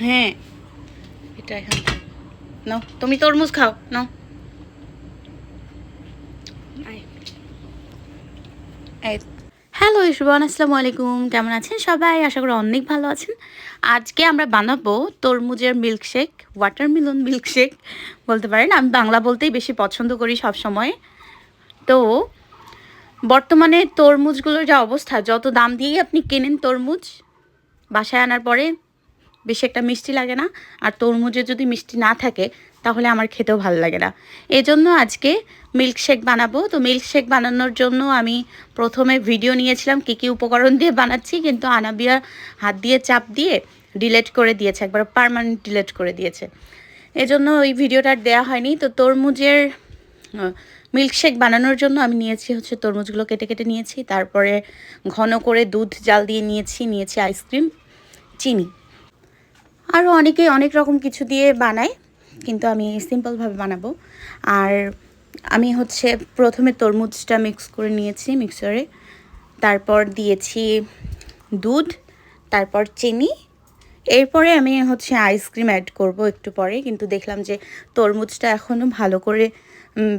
হ্যাঁ। এটা নাও, তুমি তরমুজ খাও, নাও। হ্যালো ইসবান আসসালামু আলাইকুম। কেমন আছেন সবাই? আশা করি অনেক ভালো আছেন। আজকে আমরা বানাবো তরমুজের মিল্কশেক ওয়াটারমেলন মিল্কশেক বলতে পারেন, আমি বাংলা বলতেই বেশি পছন্দ করি সব সময় তো, বর্তমানে তরমুজগুলোর যা অবস্থা, যত দাম দিয়েই আপনি কেনেন তরমুজ বাসায় আনার পরে বেশি একটা মিষ্টি লাগে না। আর তরমুজে যদি মিষ্টি না থাকে, তাহলে আমার খেতেও ভালো লাগে না। এই জন্য আজকে মিল্কশেক বানাবো। তো মিল্কশেক বানানোর জন্য আমি প্রথমে ভিডিও নিয়েছিলাম, কী কী উপকরণ দিয়ে বানাচ্ছি, কিন্তু আনাবিয়া হাত দিয়ে চাপ দিয়ে ডিলেট করে দিয়েছে, একবার পারমানেন্ট ডিলেট করে দিয়েছে। এজন্য ওই ভিডিওটা দেওয়া হয়নি। তো তরমুজের মিল্কশেক বানানোর জন্য আমি নিয়েছি হচ্ছে তরমুজগুলো কেটে কেটে নিয়েছি। তারপরে ঘন করে দুধ জাল দিয়ে নিয়েছি নিয়েছি আইসক্রিম চিনি। আরও অনেকে অনেক রকম কিছু দিয়ে বানায়, কিন্তু আমি সিম্পলভাবে বানাবো। আর আমি হচ্ছে প্রথমে তরমুজটা মিক্স করে নিয়েছি মিক্সারে তারপর দিয়েছি দুধ, তারপর চিনি। এরপরে আমি হচ্ছে আইসক্রিম অ্যাড করব একটু পরে, কিন্তু দেখলাম যে তরমুজটা এখনও ভালো করে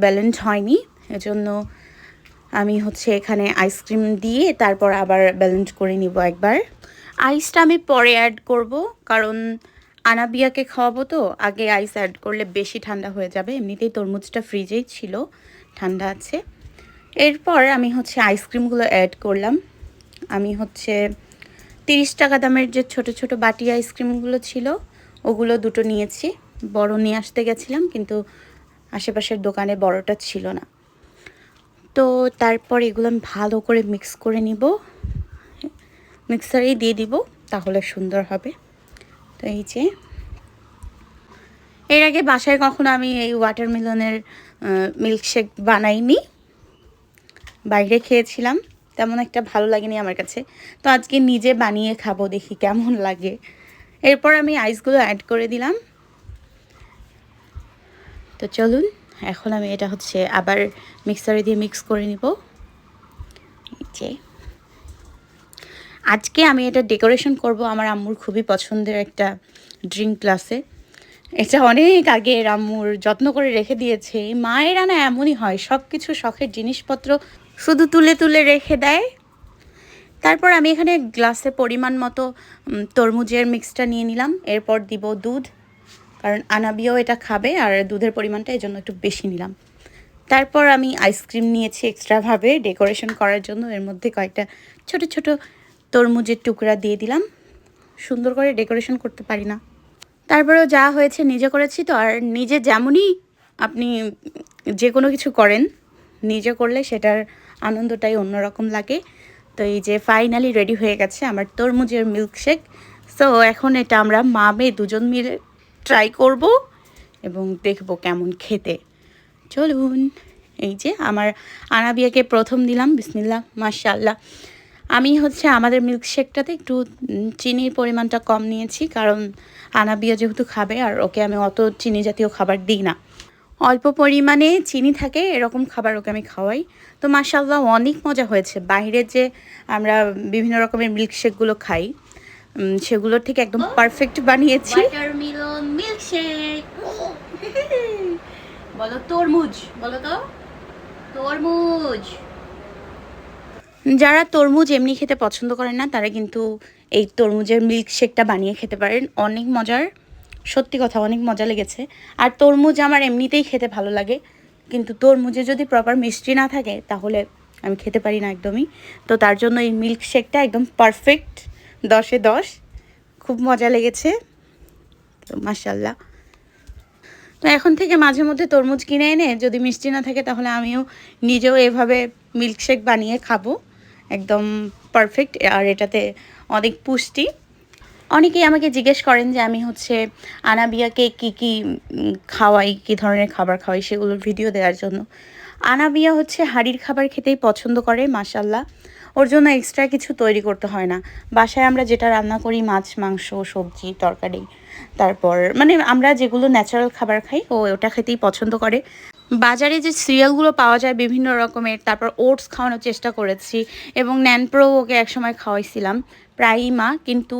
ব্যালেন্স হয়নি। এজন্য আমি হচ্ছে এখানে আইসক্রিম দিয়ে তারপর আবার ব্যালেন্স করে নিব একবার। আইসটা আমি পরে অ্যাড করব, কারণ আনাবিয়াকে খাওয়াবো তো, আগে আইস অ্যাড করলে বেশি ঠান্ডা হয়ে যাবে। এমনিতেই তরমুজটা ফ্রিজেই ছিল, ঠান্ডা আছে। এরপর আমি হচ্ছে আইসক্রিমগুলো অ্যাড করলাম। আমি হচ্ছে তিরিশ টাকা দামের যে ছোট ছোট বাটি আইসক্রিমগুলো ছিল, ওগুলো দুটো নিয়েছি। বড় নিয়ে আসতে গেছিলাম, কিন্তু আশেপাশের দোকানে বড়টা ছিল না। তো তারপর এগুলো আমি ভালো করে মিক্স করে নিব। মিক্সারেই দিয়ে দিব, তাহলে সুন্দর হবে। তো এই যে, এর আগে বাসায় কখনো আমি এই ওয়াটারমেলনের মিল্কশেক বানাইনি। বাইরে খেয়েছিলাম, তেমন একটা ভালো লাগেনি আমার কাছে। তো আজকে নিজে বানিয়ে খাব, দেখি কেমন লাগে। এরপর আমি আইসগুলো অ্যাড করে দিলাম। তো চলুন, এখন আমি এটা হচ্ছে আবার মিক্সারে দিয়ে মিক্স করে নিব। যে। আজকে আমি এটা ডেকোরেশন করব, আমার আম্মুর খুবই পছন্দের একটা ড্রিঙ্ক গ্লাসে এটা অনেক আগে আম্মুর যত্ন করে রেখে দিয়েছে। মায়েরা না এমনই হয় সব কিছু শখের জিনিসপত্র শুধু তুলে তুলে রেখে দেয়। তারপর আমি এখানে গ্লাসে পরিমাণ মতো তরমুজের মিক্সটা নিয়ে নিলাম। এরপর দিব দুধ, কারণ আনাবিও এটা খাবে আর দুধের পরিমাণটা এই জন্য একটু বেশি নিলাম। তারপর আমি আইসক্রিম নিয়েছি এক্সট্রাভাবে ডেকোরেশন করার জন্য। এর মধ্যে কয়েকটা ছোট ছোট তরমুজের টুকরা দিয়ে দিলাম। সুন্দর করে ডেকোরেশন করতে পারি না। তারপরেও যা হয়েছে নিজে করেছি তো, আর নিজে যেমনই আপনি যে কোনো কিছু করেন, নিজে করলে সেটার আনন্দটাই অন্যরকম লাগে। তো এই যে ফাইনালি রেডি হয়ে গেছে আমার তরমুজের মিল্কশেক সো এখন এটা আমরা মা মেয়ে দুজন মিলে ট্রাই করব এবং দেখব কেমন খেতে। চলুন, এই যে আমার আনাবিয়াকে প্রথম দিলাম বিসমিল্লা মাশাল্লাহ আমি হচ্ছে আমাদের মিল্কশেকটাতে একটু চিনির পরিমাণটা কম নিয়েছি, কারণ আনাবিয়া যেহেতু খাবে, আর ওকে আমি অত চিনি জাতীয় খাবার দিই না। অল্প পরিমাণে চিনি থাকে, এরকম খাবার ওকে আমি খাওয়াই। তো মাসাল্লাহ অনেক মজা হয়েছে। বাইরের যে আমরা বিভিন্ন রকমের মিল্কশেকগুলো খাই সেগুলোর থেকে একদম পারফেক্ট বানিয়েছি। বলো তরমুজ, বলো তো? তরমুজ! যারা তরমুজ এমনি খেতে পছন্দ করেন না, তারা কিন্তু এই তরমুজের মিল্কশেকটা বানিয়ে খেতে পারেন। অনেক মজার, সত্যি কথা অনেক মজা লেগেছে। আর তরমুজ আমার এমনিতেই খেতে ভালো লাগে। কিন্তু তরমুজে যদি প্রপার মিষ্টি না থাকে, তাহলে আমি খেতে পারি না একদমই। তো তার জন্য এই মিল্কশেকটা একদম পারফেক্ট দশে দশ। খুব মজা লেগেছে। তো মাসাল্লাহ তো এখন থেকে মাঝে মধ্যে তরমুজ কিনে এনে যদি মিষ্টি না থাকে, তাহলে আমিও নিজেও এভাবে মিল্কশেক বানিয়ে খাব। একদম পারফেক্ট আর এটাতে অনেক পুষ্টি। অনেকেই আমাকে জিজ্ঞেস করেন যে আমি হচ্ছে আনাবিয়াকে কি কি খাওয়াই, কী ধরনের খাবার খাওয়াই সেগুলোর ভিডিও দেওয়ার জন্য। আনাবিয়া হচ্ছে হাড়ির খাবার খেতেই পছন্দ করে মাসাল্লাহ ওর জন্য এক্সট্রা কিছু তৈরি করতে হয় না। বাসায় আমরা যেটা রান্না করি, মাছ, মাংস, সবজি, তরকারি, তারপর মানে আমরা যেগুলো ন্যাচারাল খাবার খাই, ও ওটা খেতেই পছন্দ করে। বাজারে যে সিরিয়ালগুলো পাওয়া যায় বিভিন্ন রকমের, তারপর ওটস খাওয়ানোর চেষ্টা করেছি এবং ন্যানপ্রো ওকে একসময় খাওয়াইছিলাম প্রায়ই মা কিন্তু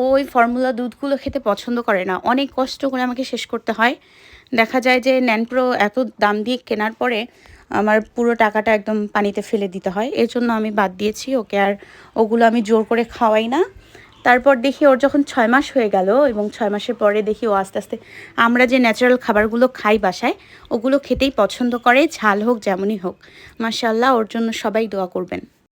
ওই ফর্মুলা দুধগুলো খেতে পছন্দ করে না। অনেক কষ্ট করে আমাকে শেষ করতে হয়। দেখা যায় যে ন্যানপ্রো এত দাম দিয়ে কেনার পরে আমার পুরো টাকাটা একদম পানিতে ফেলে দিতে হয়। এর জন্য আমি বাদ দিয়েছি, ওকে আর ওগুলো আমি জোর করে খাওয়াই না। তারপর দেখি ওর যখন ছয় মাস হয়ে গেল এবং ছয় মাসের পরে দেখি ও আস্তে আস্তে, আমরা যে ন্যাচারাল খাবারগুলো খাই বাসায়, ওগুলো খেতেই পছন্দ করে, ঝাল হোক যেমনই হোক। মাসাল্লাহ ওর জন্য সবাই দোয়া করবেন।